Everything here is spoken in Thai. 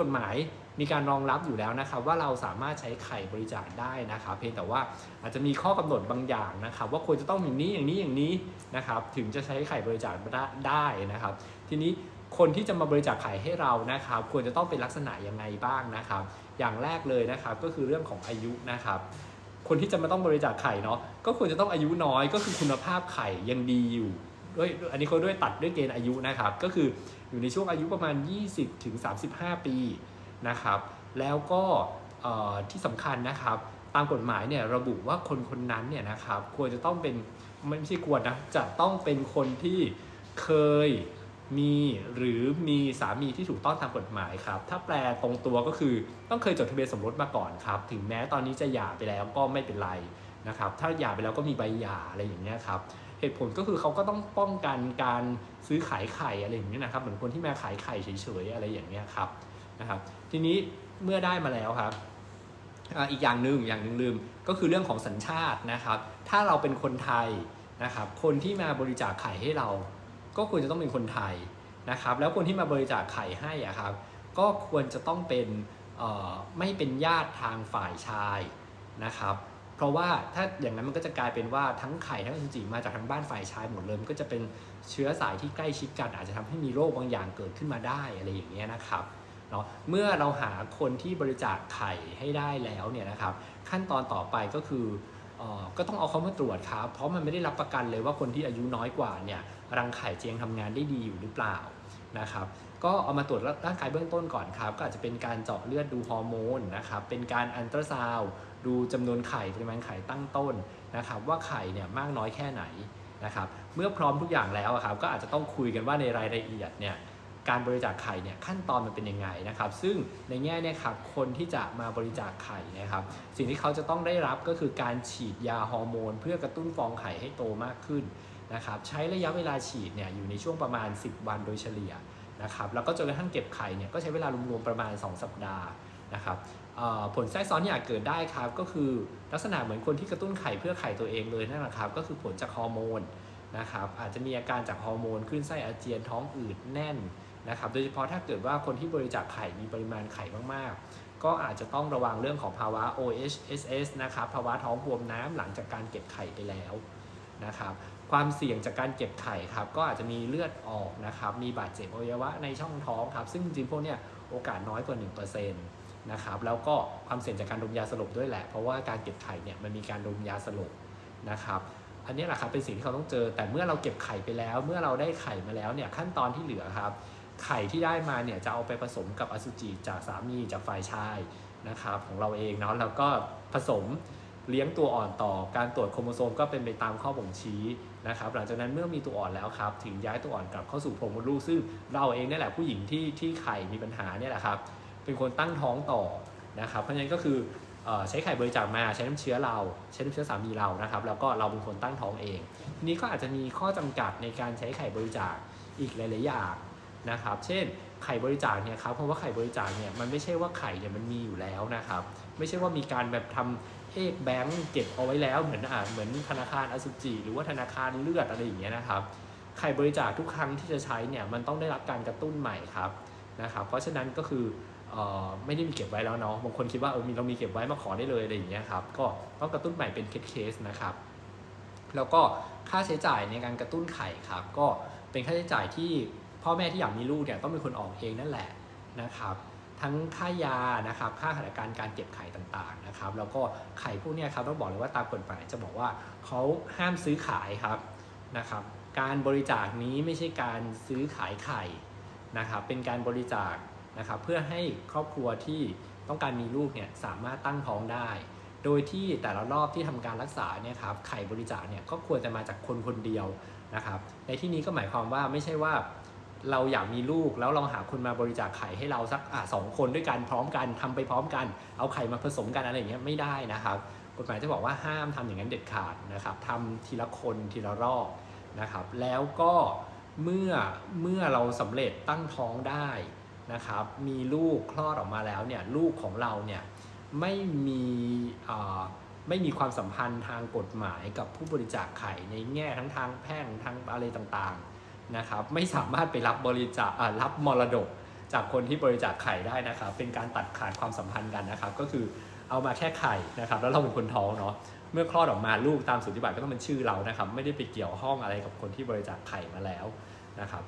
กฎหมายมีการรองรับอยู่แล้วนะครับว่าเราสามารถใช้ไข่บริจาคได้นะครับเพียงแต่ว่าอาจจะมีข้อกำหนดบางอย่างนะครับ ว่าควรจะต้องอย่างนี้อย่างนี้อย่างนี้นะครับถึงจะใช้ไข่บริจาคได้ได้นะครับ ทีนี้คนที่จะมาบริจาคไข่ให้เรานะครับ ควรจะต้องเป็นลักษณะยังไงบ้างนะครับ อย่างแรกเลยนะครับก็คือเรื่องของอายุนะครับ คนที่จะมาต้องบริจาคไข่เนาะก็ควรจะต้องอายุน้อยก็คือคุณภาพไข่ยังดีอยู่ ด้วยอันนี้เขาด้วยตัดด้วยเกณฑ์อายุนะครับ ก็คืออยู่ในช่วงอายุประมาณ 20ถึง35 ปีนะครับ แล้วก็ที่สำคัญนะครับ ตามกฎหมายเนี่ยระบุว่าคนคนนั้นเนี่ยนะครับควรจะต้องเป็นไม่ใช่ควรนะจะต้องเป็นคนที่เคยมีหรือมีสามีที่ถูกต้องตามกฎหมายครับ ถ้าแปลตรงตัวก็คือต้องเคยจดทะเบียนสมรสมาก่อนครับ ถึงแม้ตอนนี้จะหย่าไปแล้วก็ไม่เป็นไรนะครับ ถ้าหย่าไปแล้วก็มีใบหย่าอะไรอย่างเงี้ยครับ เหตุผลก็คือเขาก็ต้องป้องกันการซื้อขายไข่อะไรอย่างเงี้ยนะครับเหมือนคนที่มาขายไข่เฉยๆอะไรอย่างเงี้ยครับนะครับ ทีนี้เมื่อได้มาแล้วครับอีกอย่างหนึ่งอย่างหนึ่งลืมก็คือเรื่องของสัญชาตินะครับ ถ้าเราเป็นคนไทยนะครับ คนที่มาบริจาคไข่ให้เรา ก็ควรจะต้องเป็นคนไทยนะครับ แล้วคนที่มาบริจาคไข่ให้อะครับ ก็ควรจะต้องเป็นไม่เป็นญาติทางฝ่ายชายนะครับ เพราะว่าถ้าอย่างนั้นมันก็จะกลายเป็นว่าทั้งไข่ทั้งอสุจิมาจากทางบ้านฝ่ายชายหมดเลยมันก็จะเป็นเชื้อสายที่ใกล้ชิดกัน อาจจะทำให้มีโรคบางอย่างเกิดขึ้นมาได้อะไรอย่างเงี้ยนะครับเนาะเมื่อเราหาคนที่บริจาคไข่ให้ได้แล้วเนี่ยนะครับ ขั้นตอนต่อไปก็คือก็ต้องเอาเขามาตรวจครับ เพราะมันไม่ได้รับประกันเลยว่าคนที่อายุน้อยกว่าเนี่ยรังไข่เจะยังทำงานได้ดีอยู่หรือเปล่านะครับ ก็เอามาตรวจร่างกายเบื้องต้นก่อนครับ ก็อาจจะเป็นการเจาะเลือดดูฮอร์โมนนะครับ เป็นการอันตราซาวดูจำนวนไข่ปริมาณไข่ตั้งต้นนะครับ ว่าไข่เนี่ยมากน้อยแค่ไหนนะครับ เมื่อพร้อมทุกอย่างแล้วครับ ก็อาจจะต้องคุยกันว่าในรายละเอียดเนี่ยการบริจาคไข่เนี่ยขั้นตอนมันเป็นยังไงนะครับ ซึ่งในแง่เนี่ยครับคนที่จะมาบริจาคไข่นะครับ สิ่งที่เขาจะต้องได้รับก็คือการฉีดยาฮอร์โมน เพื่อกระตุ้นฟองไข่ให้โตมากขึ้นนะครับ ใช้ระยะเวลาฉีดเนี่ยอยู่ในช่วงประมาณ 10 วันโดยเฉลี่ย นะครับแล้วก็จนกระทั่งเก็บไข่เนี่ยก็ใช้เวลารวมๆประมาณ 2 สัปดาห์นะครับผลแทรกซ้อนที่อาจเกิดได้ครับก็คือลักษณะเหมือนคนที่กระตุ้นไข่เพื่อไข่ตัวเองเลยนั่นแหละครับก็คือผลจากฮอร์โมนนะครับอาจจะมีอาการจากฮอร์โมนขึ้นไส้อาเจียนท้องอืดแน่นนะครับโดยเฉพาะถ้าเกิดว่าคนที่บริจาคไข่มีปริมาณไข่มากๆ ก็อาจจะต้องระวังเรื่องของภาวะ OHSS นะครับภาวะท้องบวมน้ำหลังจากการเก็บไข่ไปแล้ว นะครับความเสี่ยงจากการเก็บไข่ครับก็อาจจะมีเลือดออกนะครับมีบาดเจ็บอวัยวะในช่องท้องครับซึ่งจริงๆพวกเนี้ยโอกาสน้อยกว่า 1%นะครับแล้วก็ความเสี่ยงจากการดมยาสลบด้วยแหละ เพราะว่าการเก็บไข่เนี่ยมันมีการดมยาสลบนะครับอันนี้แหละครับเป็นสิ่งที่เขาต้องเจอ แต่เมื่อเราเก็บไข่ไปแล้ว เมื่อเราได้ไข่มาแล้วเนี่ยขั้นตอนที่เหลือครับไข่ที่ได้มาเนี่ยจะเอาไปผสมกับอสุจิจากสามีจากฝ่ายชายนะครับของเราเองเนาะแล้วก็ผสม เลี้ยงตัวอ่อนต่อ การตรวจโครโมโซมก็เป็นไปตามข้อบ่งชี้นะครับหลังจากนั้นเมื่อมีตัวอ่อนแล้วครับถึงย้ายตัวอ่อนกลับเข้าสู่โพรงมดลูกซึ่งเราเองนี่แหละผู้หญิงที่ที่ไข่มีปัญหาเนี่ยแหละครับเป็นคนตั้งท้องต่อนะครับเพราะฉะนั้นก็คือใช้ไข่บริจาคมาใช้น้ำเชื้อเราใช้น้ำเชื้อสามีเรานะครับแล้วก็เราเป็นคนตั้งท้องเองทีนี้ก็อาจจะมีข้อจำกัดในการใช้ไข่บริจาคอีกหลาย ๆ อย่างนะครับ เช่นไข่บริจาคเนี่ยครับเพราะว่าไข่บริจาคเนี่ยมันไม่ใช่ว่าไข่เนี่ยมันมีอยู่แล้วนะครับ ไม่ใช่ว่ามีการแบบทำ เอกแบงก์เก็บเอาไว้แล้วเหมือนอ่าเหมือนธนาคารอสุจิหรือว่าธนาคารเลือดอะไรอย่างเงี้ยนะครับไข่บริจาคทุกครั้งที่จะใช้เนี่ยมันต้องได้รับการกระตุ้นใหม่ครับนะครับ เพราะฉะนั้นก็คือเอ่อไม่ได้มีเก็บไว้แล้วเนาะบางคนคิดว่าเออมีเรามีเก็บไว้มาขอได้เลยอะไรอย่างเงี้ยครับก็ต้องกระตุ้นใหม่เป็นเคสๆนะครับ แล้วก็ค่าใช้จ่ายในการกระตุ้นไข่ครับ ก็เป็นค่าใช้จ่ายที่พ่อแม่ที่อยากมีลูกเนี่ยต้องเป็นคนออกเองนั่นแหละนะครับ ทั้งค่ายานะครับค่าหัตถการการเก็บไข่ต่างๆนะครับแล้วก็ไข่พวกนี้ครับต้องบอกเลยว่าตามกฎหมายจะบอกว่าเขาห้ามซื้อขายครับนะครับการบริจาคนี้ไม่ใช่การซื้อขายไข่นะครับเป็นการบริจาคนะครับเพื่อให้ครอบครัวที่ต้องการมีลูกเนี่ยสามารถตั้งท้องได้ โดยที่แต่ละรอบที่ทำการรักษาเนี่ยครับไข่บริจาคเนี่ยก็ควรจะมาจากคนคนเดียวนะครับในที่นี้ก็หมายความว่าไม่ใช่ว่า เราอยากมีลูกแล้วเราหาคนมาบริจาคไข่ให้เราสักอะสองคนด้วยกันพร้อมกันทำไปพร้อมกัน เอาไข่มาผสมกันอะไรอย่างเงี้ยไม่ได้นะครับ กฎหมายจะบอกว่าห้ามทำอย่างนั้นเด็ดขาดนะครับทำทีละคนทีละรอบนะครับ แล้วก็เมื่อเมื่อเราสำเร็จตั้งท้องได้นะครับ มีลูกคลอดออกมาแล้วเนี่ยลูกของเราเนี่ยไม่มีไม่มีความสัมพันธ์ทางกฎหมายกับผู้บริจาคไข่ในแง่ทั้งทางแพ่งทางอะไรต่างๆ นะครับไม่สามารถไปรับบริจาครับมรดก จากคนที่บริจาคไข่ได้นะครับเป็นการตัดขาดความสัมพันธ์กันนะครับ ก็คือเอามาแค่ไข่นะครับแล้วเราเป็นคนท้องเนาะเมื่อคลอดออกมาลูกตามสูติบัตรก็ต้องเป็นชื่อเรานะครับ ไม่ได้ไปเกี่ยวห้องอะไรกับคนที่บริจาคไข่มาแล้วนะครับ